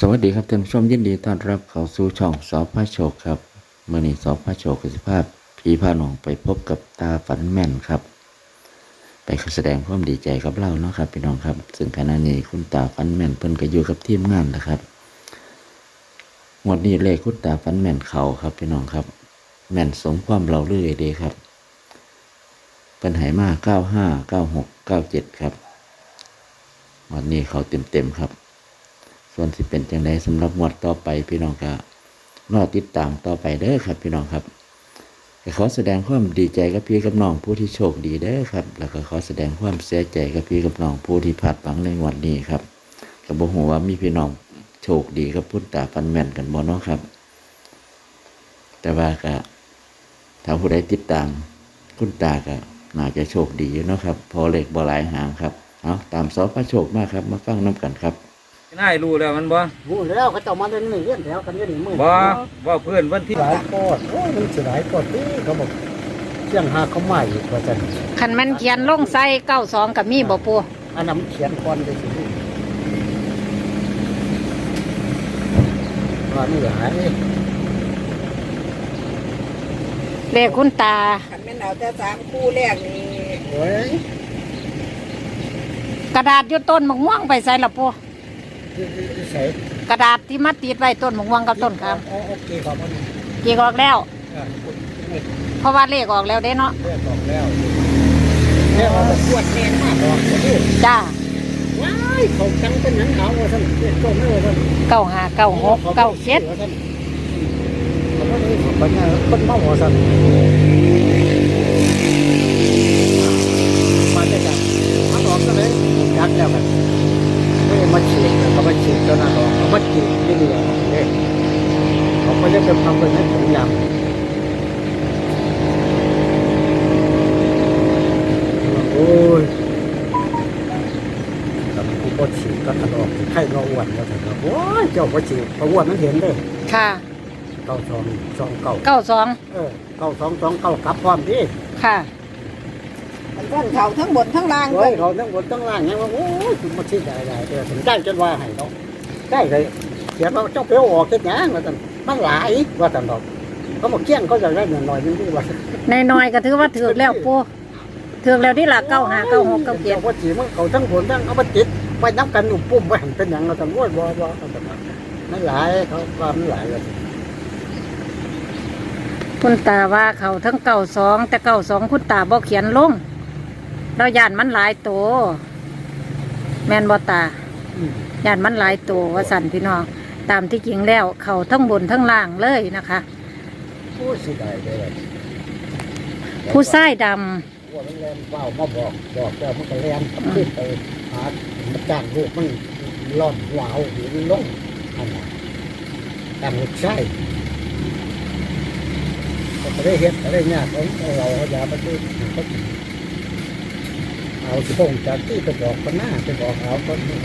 สวัสดีครับท่านผู้ชมยินดีต้อนรับเข้าสู่ช่องสอพระโชคครับเมื่อนี้สอพระโชคกสิภาพพีพาหนองไปพบกับตาฝันแม่นครับ ไปแสดงความดีใจกับเราเนาะครับพี่น้องครับ ซึ่งขณะนี้คุณตาฝันแม่นเพิ่นก็อยู่กับทีมงานนะครับงวดนี้เลขคุณตาฝันแม่นเขาครับพี่น้องครับ แม่นสมความเราเรื่อยเดีครับปัญหามาเก้าห้าเก้าหกเก้าเจ็ดครับวันนี้เขาเต็มเต็มครับ ส่วนสิเป็นจังไดสำหรับงวดต่อไปพี่น้องก็รอติดตามต่อไปเด้อครับ พี่น้องครับขอแสดงความดีใจกับพี่กับน้องผู้ที่โชคดีเด้อครับ แล้วก็ขอแสดงความเสียใจกับพี่กับน้องผู้ที่พลาดพลังในงวันนี้ครับก็บอกหัวามีพี่น้องโชคดีกับพุทธตาฟันแม่นกันบ่เนาะครับ แต่ว่าก็ถ้าผู้ใดติดตามคุณตาก็น่าจะโชคดีอยู่เนาะครับ พอเหลขบ่หลายหางครับเอาตามสอพระโชคมากครับ มาฟังน้กันครับ นายรู้แล้วมันบ่รู้แล้วเขาเจ้ามาเดินหนึ่งเลื่อนแถวกันเลื่อนหนึ่งมือบ่ว่าเพื่อนวันที่หลายปอดโอ้ยมันสิหลายปอดที่เขาบอกเที่ยงหาเขาใหม่อีกว่าจันคันมันเขียนลงใส่เก้าสองกับมีบ่ปูอันนั้นเขียนคอนไปสิว่าไม่หลายเลขคุณตาขันแม่นเอาแต่สามคู่แรกนี่โอ้ยกระดาษอยู่ต้นมะม่วงไปใส่ละปู ใส่กระดาษที่มัดติดไว้ต้นมะม่วงกับต้นครับโอเคครับมันกี่ออกแล้วเพราะว่าเลขออกแล้วเด้เนาะเรียกออกแล้วเรียกออกปวดแน่นมากออกจ้าว้ายเขาจังเป็นหนังเขาว่าท่านเรียกต้นไม่ว่าท่านเก้าห้าเก้าหกเก้าเจ็ดเขาก็เลยบอกว่าเนี่ยคนเมาหัวสั่นได้กันมันออกก็เลยยักแล้วกันไม่มาฉีดแล้วก็มาฉีดตัวนั้นออกเอามาฉีดที่เหลือเนี่ยเขาก็จะเป็นทำเป็นให้ถุงยำโอ้ยกั บผู้ก็ฉีดก็ถลอกไข้ก็อ้วนแล้วถึงโอ้ยเจ้าก็ฉีดเพราะอ้วนมันเห็นเลยค่ะเก้าสองสองเก้าเก้าสองเออเก้าสองสองเก้ากลับพร้อมดิค่ะมันต้นเขาทั้งบนทั้งล่างโอ้ยเขาทั้งบนทั้งล่างยังว่าโอ้ยคุณมาชี้ได้ได้เออผมได้จนว่าให้เนาะได้เลยเขียนว่าเจ้าเปียวออกเจ็ดหยังว่าแต่นมันหลายว่าแต่นดอกเขาบอกเกี้ยงเขาจะได้หน่อยหน่อยนึงที่ว่าในน้อยๆก็ถือว่าถือแล้วปูถือแล้วที่ละเก้าห้าเก้าหกเก้าเจ็ดจ้าพ่อจีมันเขาทั้งบนทั้งเอามาติด ไปนับกันอุบปุ่มไปหันเป็นหยังเราแต่โอ้ยบ่บ่เอาแต่ว่ามันหลายเขาว่ามันหลายเลยคุณตาว่าเขาทั้งเก้าสองแต่เก้าสองคุณตาบอกเขียนลงเราย่านมันหลายตัวแมนบอตาอืมย่านมันหลายตัวว่าสันพี่น้องตามที่จริงแล้ว เขาทั้งบนทั้งล่างเลยนะคะโอ้ยสิได้เลยผู้ชายด ว่ามันแลนเฝ้ามาบอกบอกแล้วมันก็แลนขึ้นไปหามาจ้างลูกมันร่อนหัวเอาหินลงอันนั้นตั้งลูกชายก็ไม่ได้เห็ดก็ได้ยากเอาเอาเราเอายาไปดูเขากินเอาสิพงจากที่ไปบอกคนหน้าไปบอกเอาคนนี้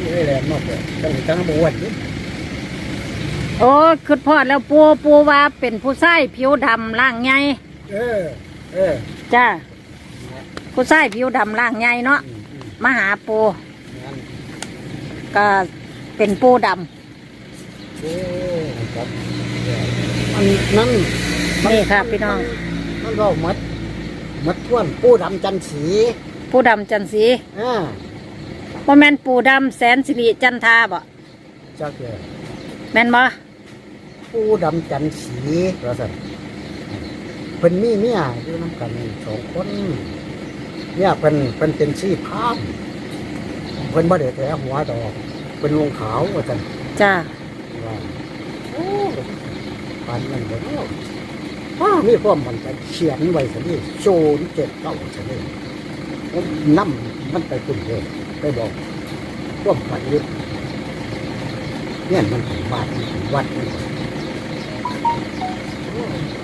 ไม่ได้แรงมากเลยต้องตั้งบวชนี่ำโอ้คือพ่อแล้วปูปูว่าเป็นผู้ชายผิวดำล่างใหญ่เออ เออ จ้า ผู้ชายผิวดำล่างใหญ่เนาะอืมอืมมาหาปูงั้นก็เป็นปูดโอ้ครับอันนั้นำนี่ค่ะพี่น้องมันเรามัดมัดท้วนผู้ดำจันสีปูดำจันสีอ่าว่าแมนปูดำแสนสิริจันทาบ่จักเลยแมนบ่ผู้ดำจันสีว่าสันเพิ่นมีเมียอยู่น้ำกันสองคน เนี่ยเพิ่นเพิ่นเป็นชีพรามเพิ่นบ่ได้แถหัวดอกเป็นลงขาวว่าสันจ้าว่าโอ้ปานนั้นบ่เนาะอ้ามีความมันใจเขียนไว้สันนี่โชนเจ็ดเก้าสันนี่ผมนํมันไปคุณเลยไปบอกความฝันยึดเนี่ยมันถึงบ้านมันถึงวัดมัน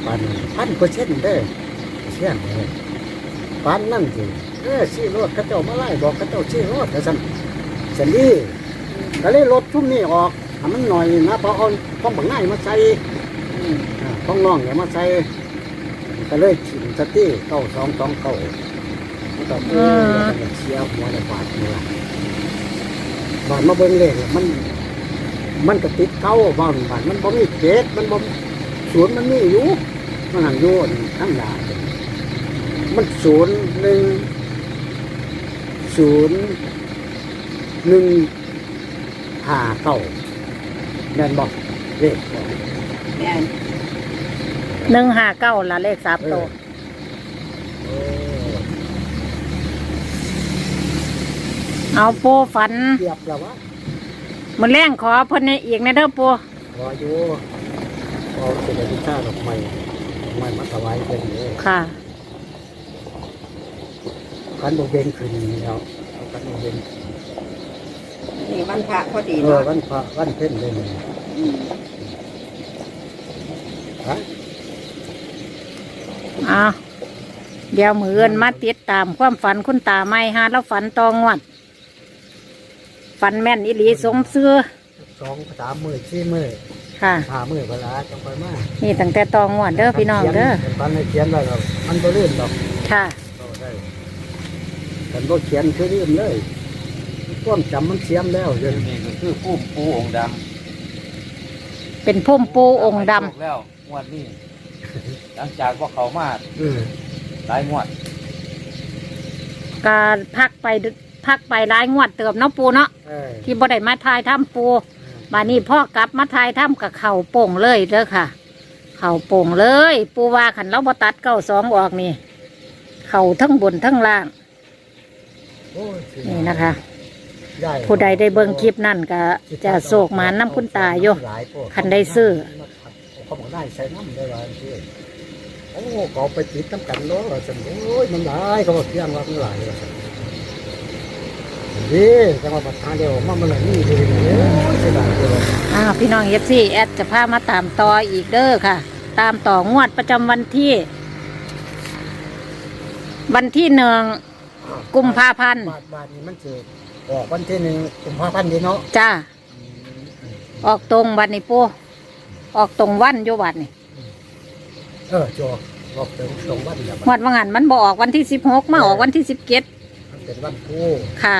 ปันพันเปอร์เซ็นต์เด้อเชื่อเลยปันนั่นสิ เออชี้รถเขาเจ้ามาไล่บอกเขาเจ้าชี้รถแต่สันสันนี่ก็เลยรถชุ่มนี่ออกให้มันหน่อยนะเพราะเอาต้องบังง่ายมาใส่อ่าต้องน้องเนี่ยมาใส่ก็เลยถิ่นสติเก้าสองสองเก้ามันก็เออเชียร์หัวในบาทเนี่ยบาทมาเบิ่งเลขแล้วมัน มันก็ติดเก้าบ้านบ้านมันบ่มีเจ็ดมันบ่ศูนย์มันมีอยู่มันหันโยนทั้งหลายมันศูนย์หนึ่ง ศูนย์หนึ่งห้าเก้าแม่นบอกเลขบอกแม่นหนึ่งห้าเก้าละเลขสามตัวโอ้เอาปูฝันเทียบแล้ววะมือแรงขอเพิ่นให้อีกในเด้อปูรออยู่เอาเสด็จพิชาดอกไม้ดอกไม้มาถวายเป็นเลยค่ะ กันโบเบนขึ้นแล้วเอากันโบเบนนี่วันพระพอดีเออเนาะวันพระวันเพ็ญเลยนี่อืมฮะเอาเดี๋ยวมือเอินมาติดตามความฝันคุณตาไม่ฮะแล้วฝันตองวด ฝันแม่นอิลีสมเสื้อสองสามมือสี่มือค่ะ ห้ามือเวลาจังไปมานี่ตั้งแต่ตองวดเด้อพี่น้องเด้อขียนตอนนี้เขียนไว้แล้วมันก็ลื่นดอกค่ะ เอาได้แต่ก็เขียนคือลื่นเลยความจำมันเสียมแล้วเดี๋ยวนี้นี่ก็คือผู้ปูองค์ดเป็นพุ่มปูำองค์ดให้โชคแล้วงวดนี้ หลังจากว่าเขามาเออหลายงวดำการพักไปดึพักไปหลายงวดเติมเนาะปูเนาะเออที่บ่ได้มาทายถ้ำปูบานี้พ่อกลับมาทายถ้ำกับเข่าโป่งเลยเด้อค่ะ เข่าโป่งเลย ปูว่าขันเราบ่ตัดเก้าสองออกนี่ เข่าทั้งบนทั้งล่างโอ้ยสิ นี่นะคะย้ผู้ใดได้เบิ่งคลิปนั่นก็จะโศกหมานน้ำคุณตาโยหลายพวกคันได้ซื้อเขาบอกได้ใช้น้ำได้หลายที่โอ้เขาไปติดน้ำกันเนาะว่าสันโอ้ยมันหลายเขาบอกเที่ยงว่ามันหลายว่าสันนี่จังหวะประธานเดียวมามันเลยนี่เลยเนี่ยโอ้ยเสียดายเลยอ้าวพี่น้องเอฟซีแอดจะพามาตามต่ออีกเด้อค่ะ ตามต่องวดประจำวันที่ วันที่หนึ่ง กุมภาพันธ์บาทบาทนี้มันจะออกวันที่หนึ่งกุมภาพันธ์ดีเนาะจ้าออกตรงวันนี้ปูออกตรงวันอยู่วันนี่เออจอกออกถึงสองวันแล้วงวดว่างานมันบออกวันที่สิบหกมาออกวันที่สิบเจ็ดมันเป็นวันคู่ค่ะ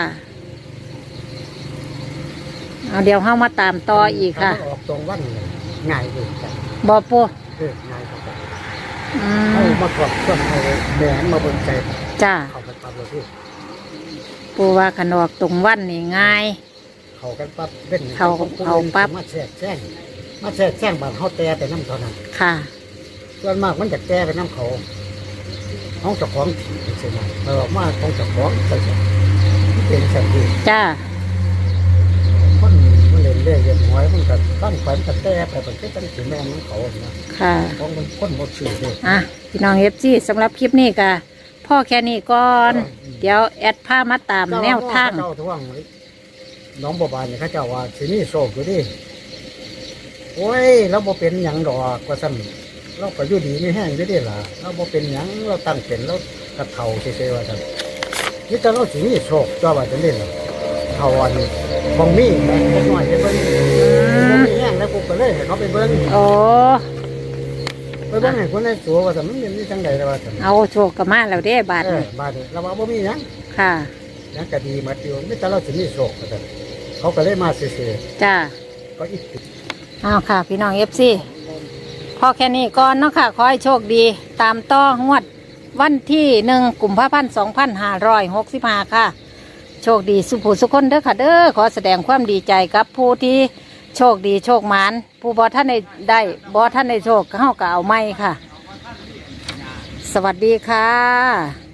เอาเดี๋ยวเข้ามาตามต่ออีกค่ะถ้ามันออกตรงวันเนี่ยง่ายเลยจ้ะบอปูเออง่ายครับอืเอามมากดเครื่องเอาแหนมาบนใจจ้าเข้ากัน ปั๊บเลยพี่ปูว่าขันออกตรงวันนี่ง่าย เข้ากันปั๊บเป็นเข้าเข้าปั๊บ มาแทรกแซงมาแทรกแซงบางเขาแต่แต่น้ำเท่านั้นค่ะ ส่วนมากมันจะแต่ไปน้ำเขาห้องเจ้าของถีบใช่ไหมเออมาของเจ้าของใช่ไหมเป็นแค่นี้จ้าคนมันเล่นเล่นเล่นหวยมันก็ตั้งฝันก็แต่ไปมันก็ตั้งถึงแม่ของเขานะค่ะ ของมันคนหมดชื่อเลย อะพี่น้องเอฟซีสำหรับคลิปนี้ก็ พ่อแค่นี้ก่อน เดี๋ยวแอดผ้ามาตามแนวทางเจ้าท่วงน้องบัวบานเนี่ยเขาเจ้าว่าสินี่โศกอยู่ดิโอ้ยเราบ่เป็นหยังดอกว่าสั่นเราก็อยู่ดีไม่แห้งอยู่ดิล่ะเราบ่เป็นหยังเราตั้งเป็นเรากระเทาเฉยๆว่าสั่นนี่แต่เราสินี่โศกเจ้าว่าจะเล่นเหรอเทาอันบองมีแม่เล็กน้อยไปเบิ่งบ่มีแห้งแล้วกูก็เลยให้เขาไปเบิ่งโอ้ ไปเบิ่งให้คนได้ตัวว่าสั่นมันเป็นจังไดล่ะว่าสั่นเอาโชคกับมาแล้วเด้บาทเออนี่บาดนี้เราว่าบ่มีหยังค่ะ หยังก็ดีมาติวนี่แต่เราสินี่โศกว่าสั่นเขาก็เลยมาซื่อจ้า ๆก็อีกเอาค่ะ พี่น้องเอฟซีพ่อแค่นี้ก่อนเนาะค่ะ ขอให้โชคดีตามต่องวดวันที่หนึ่งกุมภาพันธ์สองพันห้าร้อยหกสิบห้าค่ะ โชคดีสุภูสุคนเด้อค่ะเด้อขอแสดงความดีใจกับผู้ที่ โชคดีโชคหมานผู้บอท่านได้ได้บอท่านได้โชคเข้ากับเอาไม่ค่ะ สวัสดีค่ะ